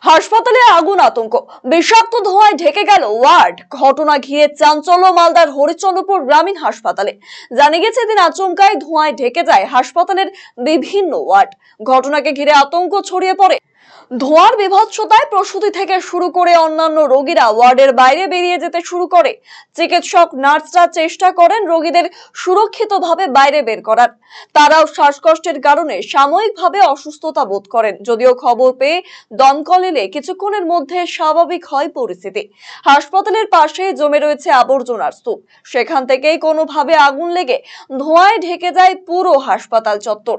হাসপাতালে আগুন আতঙ্ক। বিষাক্ত ধোঁয়ায় ঢেকে গেল ওয়ার্ড। ঘটনা ঘিরে চাঞ্চল্য মালদার হরিচন্দ্রপুর গ্রামীণ হাসপাতালে। জানা গেছে দিন আচমকায় ধোঁয়ায় ঢেকে যায় হাসপাতালের বিভিন্ন ওয়ার্ড। ঘটনাকে ঘিরে আতঙ্ক ছড়িয়ে পড়ে। ধোঁয়ার বিভৎসতায় প্রসূতি থেকে শুরু করে অন্যান্য রোগীরা ওয়ার্ডের বাইরে বেরিয়ে যেতে শুরু করে। চিকিৎসক, নার্সরা চেষ্টা করেন রোগীদের সুরক্ষিতভাবে বাইরে বের করার। তারাও শ্বাসকষ্টের কারণে সাময়িকভাবে অসুস্থতা বোধ করেন। যদিও খবর পেয়ে দমকল এলে কিছুক্ষণের মধ্যে স্বাভাবিক হয় পরিস্থিতি। হাসপাতালের পাশে জমে রয়েছে আবর্জনার স্তূপ। সেখান থেকেই কোনোভাবে আগুন লেগে ধোঁয়ায় ঢেকে যায় পুরো হাসপাতাল চত্বর।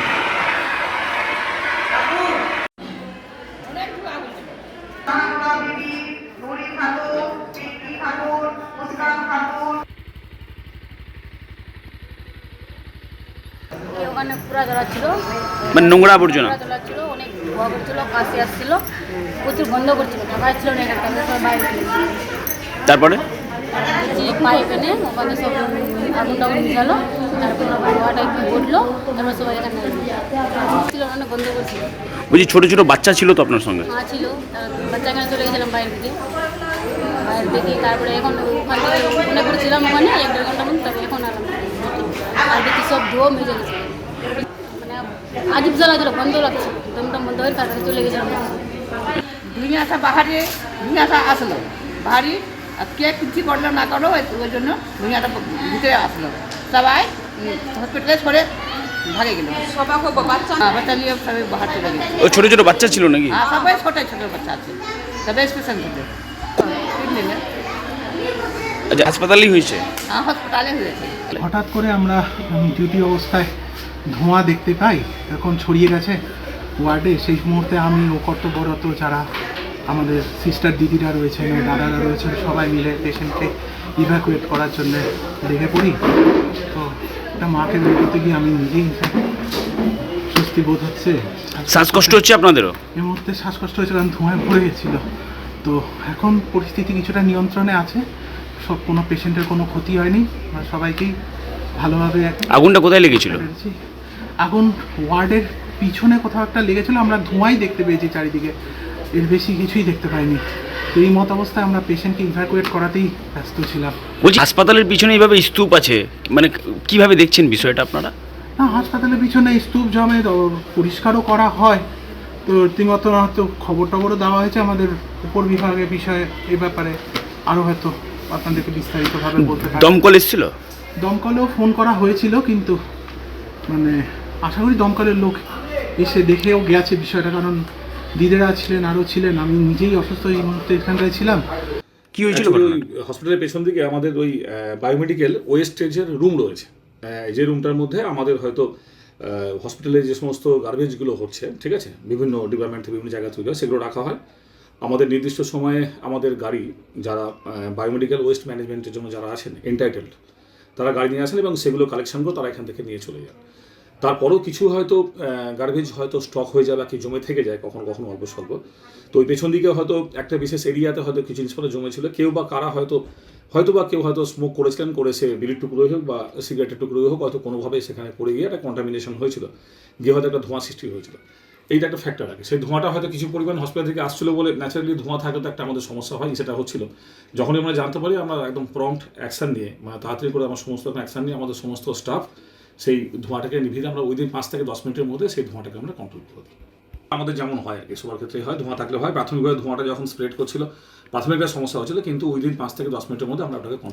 ওখানে পুরা মানে নোংরা আবর্জনা? অনেক করছিল কাশি আসছিল। প্রচুর গন্ধ করছিল টাকা ছিল না একটা বাইরে তারপরে? পাইপ এনে ওখানে সব আগুন টাগুন মিশালো তারপর ধোয়াটা একটু ঘটলো তারপর সবাই এখানে ছিল অনেক গন্ধ করছিল। বলছি ছোট ছোট বাচ্চা ছিল তো আপনার সঙ্গে? ছিল তার বাচ্চা এখানে চলে গেছিলাম বাইরের দিকে বাইরের দিকে তারপরে এখন ওখান থেকে মনে করেছিলাম ওখানে এক দেড় ঘণ্টা মতো তারপরে এখন আলাম আর সব ধোয়া মেজে গেছে মানে আজীব জ্বালা ছিল বন্ধ লাগছে দমদম বন্ধ হয়ে তারপরে চলে গেছিলাম ধুইয়াটা বাহারে ধুইয়াটা আসলো বাহারি আর কে কিছু করল না করল ওই জন্য ধুইয়াটা ভিতরে আসলো সবাই হসপিটালে সরে ভাগে গেল বাচ্চা নিয়ে সবাই বাহার চলে গেছে ও ছোট ছোট বাচ্চা ছিল নাকি সবাই ছোট ছোট বাচ্চা আছে সবাই স্পেশাল থেকে আচ্ছা হাসপাতালেই হয়েছে? হ্যাঁ হয়েছে। হঠাৎ করে আমরা ডিউটি অবস্থায় ধোঁয়া দেখতে পাই এখন ছড়িয়ে গেছে ওয়ার্ডে। সেই মুহূর্তে আমি ও কর্তব্যরত যারা আমাদের সিস্টার দিদিরা রয়েছেন ও দাদারা রয়েছেন সবাই মিলে পেশেন্টকে ইভ্যাকুয়েট করার জন্য লেগে পড়ি। তো একটা মাকে বের করতে গিয়ে আমি নিজেই স্বস্তি বোধ হচ্ছে। শ্বাসকষ্ট হচ্ছে আপনাদেরও? এই মুহূর্তে শ্বাসকষ্ট হয়েছিল কারণ ধোঁয়ায় ভরে গেছিল। তো এখন পরিস্থিতি কিছুটা নিয়ন্ত্রণে আছে। সব কোনো পেশেন্টের কোনো ক্ষতি হয়নি। আমরা সবাইকেই ভালোভাবে আগুনটা কোথায় লেগেছিল? আগুন ওয়ার্ডের পিছনে কোথাও একটা লেগেছিল আমরা ধোঁয়াই দেখতে পেয়েছি চারিদিকে। এর বেশি কিছুই দেখতে পাইনি। এই মত অবস্থায় আমরা পেশেন্টকে ইভ্যাকুয়েট করাতেই ব্যস্ত ছিলাম। বলছি হাসপাতালের পিছনে এইভাবে স্তূপ আছে মানে কীভাবে দেখছেন বিষয়টা আপনারা? না হাসপাতালের পিছনে স্তূপ জমে পরিষ্কারও করা হয়। তো রীতিমতো হয়তো খবর টবরও দেওয়া হয়েছে আমাদের উপর বিভাগের বিষয়ে এ ব্যাপারে। আরও হয়তো আপনাদেরকে বিস্তারিতভাবে বলতে পারি। দমকল এসেছিল? দমকলেও ফোন করা হয়েছিল কিন্তু মানে আশা করি দমকলের লোক এসে দেখেও গেছে বিষয়টা কারণ দিদিরা ছিলেন আরও ছিলেন আমি নিজেই অসুস্থ এই মুহূর্তে এখানটায় ছিলাম। কি হয়েছিল ওই হসপিটালের পেছন দিকে আমাদের ওই বায়োমেডিক্যাল ওয়েস্টেজের রুম রয়েছে আহ, যে রুমটার মধ্যে আমাদের হয়তো হসপিটালে যে সমস্ত গার্বেজগুলো হচ্ছে ঠিক আছে? বিভিন্ন ডিপার্টমেন্ট থেকে বিভিন্ন জায়গা থেকে সেগুলো রাখা হয়। আমাদের নির্দিষ্ট সময়ে আমাদের গাড়ি যারা বায়োমেডিক্যাল ওয়েস্ট ম্যানেজমেন্টের জন্য যারা আছেন এন্টাইটেলড তারা গাড়ি নিয়ে আসেন এবং সেগুলো কালেকশন করে তারা এখান থেকে নিয়ে চলে যান। তারপরেও কিছু হয়তো গার্বেজ হয়তো স্টক হয়ে যায় বা কি জমে থেকে যায়, কখনো কখনো অল্প স্বল্প। তো ওই পেছন দিকে হয়তো একটা বিশেষ এরিয়াতে হয়তো কিছু জিনিসপত্র জমেছিল, কেউ বা কারা হয়তো হয়তো বা কেউ হয়তো স্মোক করেছিলেন, করে সে বিড়ির টুকরোই হোক বা সিগারেটের টুকরোই হোক, হয়তো কোনোভাবে সেখানে পড়ে গিয়ে একটা কন্টামিনেশন হয়েছিল, গিয়ে হয়তো একটা ধোঁয়া সৃষ্টি হয়েছিল। এইটা একটা ফ্যাক্টর আছে সেই ধোঁয়াটা হয়তো কিছু পরিমাণ হসপিটাল থেকে আসছিল বলে ন্যাচারালি ধোঁয়া থাকলে তো একটা আমাদের সমস্যা হয়, সেটা হচ্ছিল। যখনই আমরা জানতে পারি, আমরা একদম প্রম্পট অ্যাকশন নিয়ে মানে তাড়াতাড়ি করে আমার সমস্ত অ্যাকশন নিয়ে আমাদের সমস্ত স্টাফ সেই ধোঁয়াটাকে নিভিয়ে আমরা ওই দিন পাঁচ থেকে দশ মিনিটের মধ্যে সেই ধোঁয়াটাকে আমরা কন্ট্রোল করে দিই। আমাদের যেমন হয় আর কি, সবার ক্ষেত্রে হয়, ধোঁয়া থাকলে হয়। প্রাথমিকভাবে ধোঁয়াটা যখন স্প্রেড করছিল, প্রাথমিকভাবে সমস্যা হচ্ছিল, কিন্তু ওই দিন পাঁচ থেকে দশ মিনিটের মধ্যে আমরা ওটাকে কন্ট্রোল